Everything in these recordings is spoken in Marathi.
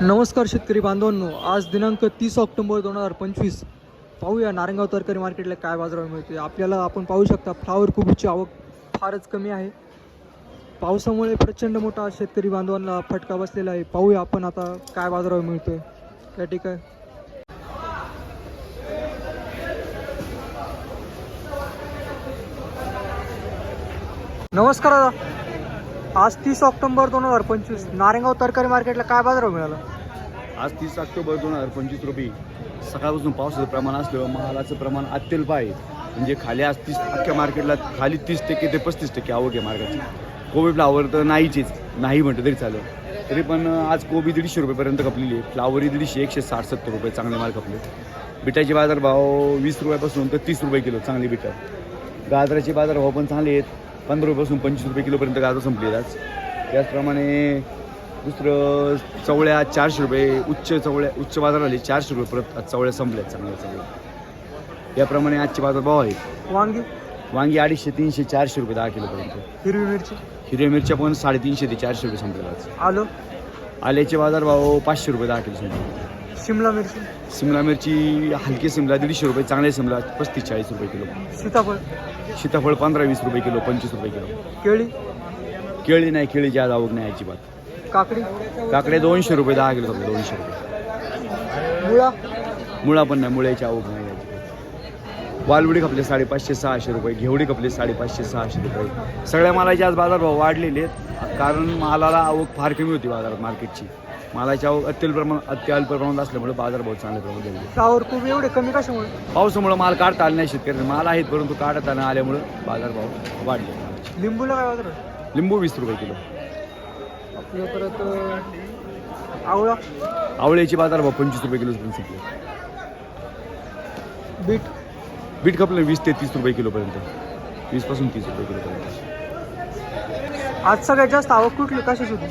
नमस्कार शेतकरी बांधवांनो. आज दिनांक तीस ऑक्टोबर दोन हजार पंचवीस. पाहूया नारंगाव तरकारी मार्केटला काय बाजारावर मिळते आपल्याला आपण पाहू शकता फ्लावर कोबीची आवक फारच कमी आहे. पावसामुळे प्रचंड मोठा शेतकरी बांधवांना फटका बसलेला आहे. पाहूया आपण आता काय बाजारभाव मिळतोय. त्या ठिकाण. नमस्कार दादा. आज तीस ऑक्टोबर दोन हजार पंचवीस. नारायणगाव तरकारी मार्केटला काय बाजारभाव मिळाला? आज तीस ऑक्टोबर दोन हजार पंचवीस रोजी सकाळपासून पावसाचं प्रमाण असलं महालाचं प्रमाण अत्यल्प आहे. म्हणजे खाली आज तीस अख्ख्या मार्केटला खाली तीस टक्के ते पस्तीस टक्के आवक आहे मार्गाची. कोबी फ्लावर तर नाहीचीच नाही म्हटलं तरी चालेल. तरी पण आज कोबी दीडशे रुपयेपर्यंत कपलेली आहे. फ्लावरी दीडशे एकशे साठ सत्तर रुपये चांगले माल कपले बिटाचे बाजारभाव वीस रुपयापासून तर तीस रुपये किलो चांगली बिटा. गाजराचे बाजारभाव पण चांगले आहेत. पंधरा रुपयापासून पंचवीस रुपये किलोपर्यंत गाजर संपले आज. त्याचप्रमाणे दुसरं चवळ्या चारशे रुपये उच्च चवळ्या उच्च बाजार आले चारशे रुपये परत आज चवळ्या संपल्या चांगल्या चवळ्या याप्रमाणे आजचे बाजारभाव आहेत. वांगी? वांगी अडीचशे तीनशे चारशे रुपये दहा किलोपर्यंत. हिरवी मिरची? हिरव्या मिरच्या पण साडेतीनशे ते चारशे रुपये संपलेल्या आज. आलं? आल्याचे बाजारभाव पाचशे रुपये दहा किलो संपले. शिमला मिरची? सिमला मिरची हलकी सिमला दीडशे रुपये चांगले सिमला पस्तीस चाळीस रुपये किलो. सीताफळ? सीताफळ पंधरा वीस रुपये किलो पंचवीस रुपये किलो. केळी? केळी नाही केळीची आज आवक नाही अजिबात. काकडी? काकडे दोनशे रुपये दहा किलो संपले दोनशे रुपये. मुळा? मुळा पण नाही मुळ्याची आवक नाही अजिबात. वालवडी खपले साडेपाचशे सहाशे रुपये घेवडी खपले साडेपाचशे सहाशे रुपये. सगळ्या मालाचे आज बाजारभाव वाढलेले आहेत. कारण मालाला आवक फार कमी होती बाजारात मार्केटची. मालाची आवक अत्यल्प प्रमाण अत्यल्प प्रमाणात असल्यामुळे बाजारभाव चांगल्या प्रमाणात झाले फ्लावर कोबी एवढे कमी कशामुळे? पावसामुळे माल काढता आले नाही शेतकऱ्यांना माल आहेत परंतु काढता न आल्यामुळे बाजारभाव वाढले. लिंबूला काय बाजार आहे? लिंबू वीस रुपये किलो. आपलं परत आवळा? आवळ्याची बाजारभाव पंचवीस रुपये किलो संपले बीट? बीट खपले वीस ते तीस रुपये किलोपर्यंत वीसपासून तीस रुपये किलोपर्यंत आज सगळ्यात जास्त आवक कुठली? कशाची होती?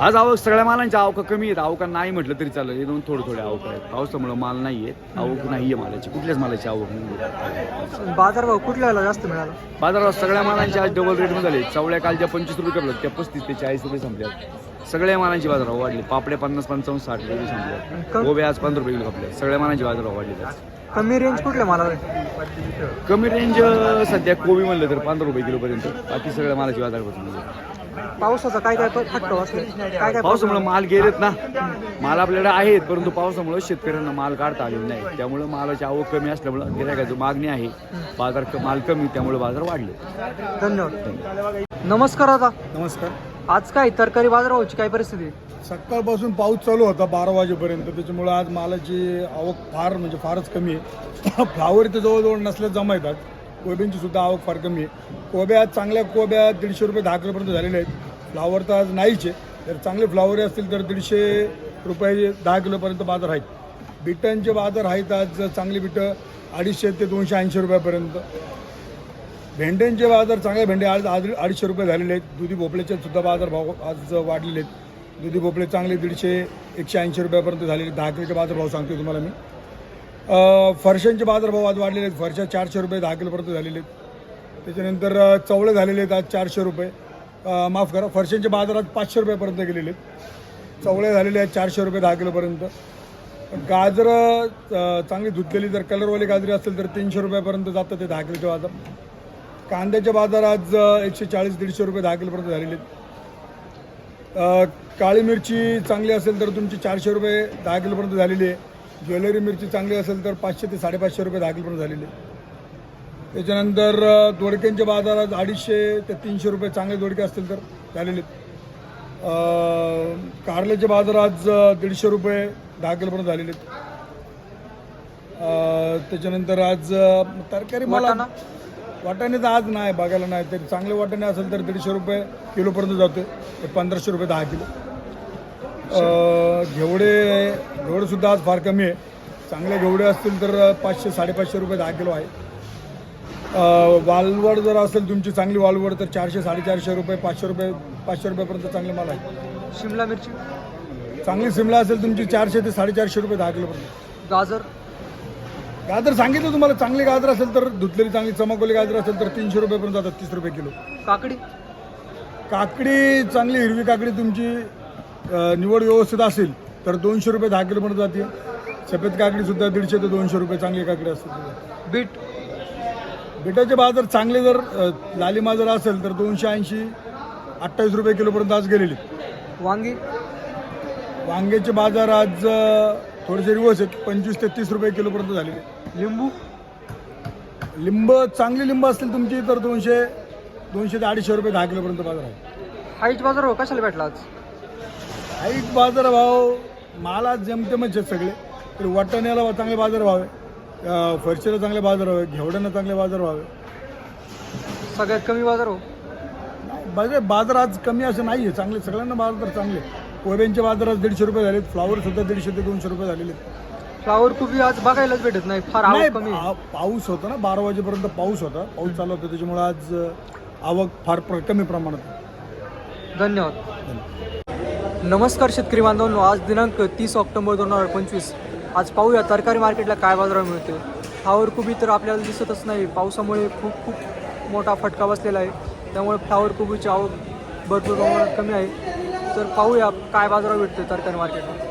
आज आवक सगळ्या मालांच्या आवका कमी आहेत. आवका नाही म्हटलं तरी चालेल. हे दोन थोडे थोडे आवक आहेत. पावसामुळे माल नाही आहेत आवक नाही आहे मालाची. कुठल्याच मालाची आवक नाही. बाजारभाव कुठल्याला जास्त मिळाला? बाजारात सगळ्या मालांचे आज डबल रेटमध्ये झाले चवळ्या कालच्या पंचवीस रुपये कपल्यात त्या पस्तीस ते चाळीस रुपये संपल्या सगळ्या मालांची बाजारभाव वाढले. पापड्या पन्नास पंचावन्न साठ रुपये संपल्या क- गोबे आज पंधरा रुपये किलो कपल्या सगळ्या मालांची बाजारभाव वाढले कमी रेंज कुठल्या मला आहे? कमी रेंज सध्या कोबी म्हणलं तर पंधरा रुपये किलोपर्यंत. बाकी सगळ्या मालाची बाजारभाव पावसाचा काय काय फटका बसला काय काय पावसामुळे माल गेलेत ना. माल आपल्याकडे आहेत परंतु पावसामुळे शेतकऱ्यांना माल काढता आलेला नाही. त्यामुळे मालाची आवक कमी असल्यामुळे गिरायकाची मागणी आहे. बाजार क- माल कमी त्यामुळे बाजार वाढले. धन्यवाद. नमस्कार दादा. नमस्कार. आज काय तरकारी बाजारभावाची काय परिस्थिती आहे? सकाळपासून पाऊस चालू होता बारा वाजेपर्यंत. त्याच्यामुळे आज मालाची आवक फार म्हणजे फारच कमी आहे. फ्लावर इथे जवळजवळ नसल्या जमा येतात. कोब्यांची सुद्धा आवक फार कमी आहे. कोब्या आज चांगल्या कोब्या दीडशे रुपये दहा किलोपर्यंत झालेल्या आहेत. फ्लावर तर आज नाहीच आहे जर चांगले फ्लावर असतील तर दीडशे रुपये दहा किलोपर्यंत बाजार आहेत. बिटांचे बाजार आहेत आज चांगली बिटं अडीचशे ते दोनशे ऐंशी रुपयापर्यंत. भेंड्यांचे बाजार चांगले भेंडे आज आज अडीचशे रुपये झालेले आहेत. दुधी भोपळ्याचे सुद्धा बाजार भाव आज वाढलेले आहेत. दुधी भोपळे चांगले दीडशे एकशे ऐंशी रुपयापर्यंत झालेले दहा किलोचे बाजारभाव सांगतो तुम्हाला मी. फरशांचे बाजारभाव आज वाढलेले आहेत. फरशा चारशे रुपये दहा किलोपर्यंत झालेले आहेत. त्याच्यानंतर चवळे झालेले आहेत आज चारशे रुपये. माफ करा फरशांच्या बाजारात पाचशे रुपयापर्यंत गेलेले आहेत. चवळे झालेले आहेत चारशे रुपये दहा किलोपर्यंत. गाजरं चांगली धुतलेली जर कलरवाली गाजरी असेल तर तीनशे रुपयापर्यंत जातं ते दहा किलोचे बाजार. कांद्याचे बाजार आज एकशे चाळीस दीडशे रुपये दहा किलोपर्यंत झालेले आहेत. काळी मिरची चांगली असेल तर तुमची चारशे रुपये दहा किलोपर्यंत झालेली आहे. ज्वेलरी मिरची चांगली असेल तर पाचशे ते साडेपाचशे रुपये दहा किलोपर्यंत झालेली आहे. त्याच्यानंतर अ, दोडक्यांचे बाजार आज अडीचशे ते तीनशे रुपये चांगले दोडके असतील तर झालेले. आहेत अ, कारल्याचे बाजार आज दीडशे रुपये दहा किलोपर्यंत झालेले. त्याच्यानंतर आज तरकारी मला वाटाणा? तर आज नाही बघायला नाही. तरी चांगले वाटाणे असेल तर दीडशे रुपये किलोपर्यंत जाते ते पंधराशे रुपये दहा किलो. घेवडे घेवडे सुद्धा आज फार कमी आहे. चांगले घेवडे असतील तर पाचशे साडेपाचशे रुपये दहा किलो आहे. वालवड जर असेल तुमची चांगली वालवड तर चारशे साडेचारशे रुपये पाचशे रुपये पाचशे रुपयापर्यंत चांगले माल आहे. शिमला मिरची? चांगली सिमला असेल तुमची चारशे ते साडेचारशे रुपये दहा किलोपर्यंत. गाजर? गाजर सांगितलं तुम्हाला चांगली गाजर असेल तर धुतलेली चांगली चमकवली गाजर असेल तर तीनशे रुपयेपर्यंत जातात तीस रुपये किलो. काकडी? काकडी चांगली हिरवी काकडी तुमची निवड व्यवस्थित असेल तर दोनशे रुपये दहा किलोपर्यंत जाते. सफेद काकडी सुद्धा दीडशे ते दोनशे रुपये चांगली काकडी असते. बीट? बिटाचे बाजार चांगले जर लालिमा जर असेल तर दोनशे ऐंशी अठ्ठावीस रुपये किलोपर्यंत आज गेलेली. वांगी? वांग्याचे बाजार आज थोडेसे रिवर्स आहेत. पंचवीस ते तीस रुपये किलोपर्यंत झालेले. लिंबू? लिंब चांगली लिंब असतील तुमची तर दोनशे दोनशे ते अडीचशे रुपये दहा किलोपर्यंत बाजार आहे. हाईट बाजार हो कशाला भेटला आज? हाईट बाजार भाव माला जमतेमच आहेत सगळे. तर वाटाण्याला चांगले बाजार भाव आहे. फरशीला चांगले बाजार आहे घेवड्यांना चांगले बाजार आहे सगळ्यात कमी बाजार हो. बाजार बाजार आज कमी असं नाही आहे चांगले सगळ्यांना बाजार तर चांगले. कोब्यांचे बाजार आज दीडशे रुपये झालेत. फ्लावर सुद्धा दीडशे ते दोनशे रुपये झालेले आहेत. फ्लावर कोबी आज बघायलाच भेटत नाही. फार नाही आवक कमी आहे. पा- पाऊस होता ना बारा वाजेपर्यंत पाऊस होता. पाऊस चालू होता त्याच्यामुळे आज अ, आवक फार प्र- कमी प्रमाणात आहे. धन्यवाद. नमस्कार शेतकरी बांधवांनो. आज दिनांक तीस ऑक्टोबर दोन हजार पंचवीस. आज पाहूया तरकारी मार्केटला काय बाजार मिळते फ्लावर कोबी तर आपल्याला दिसतच नाही. पावसामुळे खूप खूप मोठा फटका बसलेला आहे. त्यामुळे फ्लावर कोबीची आवक भरपूर प्रमाणात कमी आहे. तर पाहूया काय बाजारावर भेटते तरकारी मार्केटला.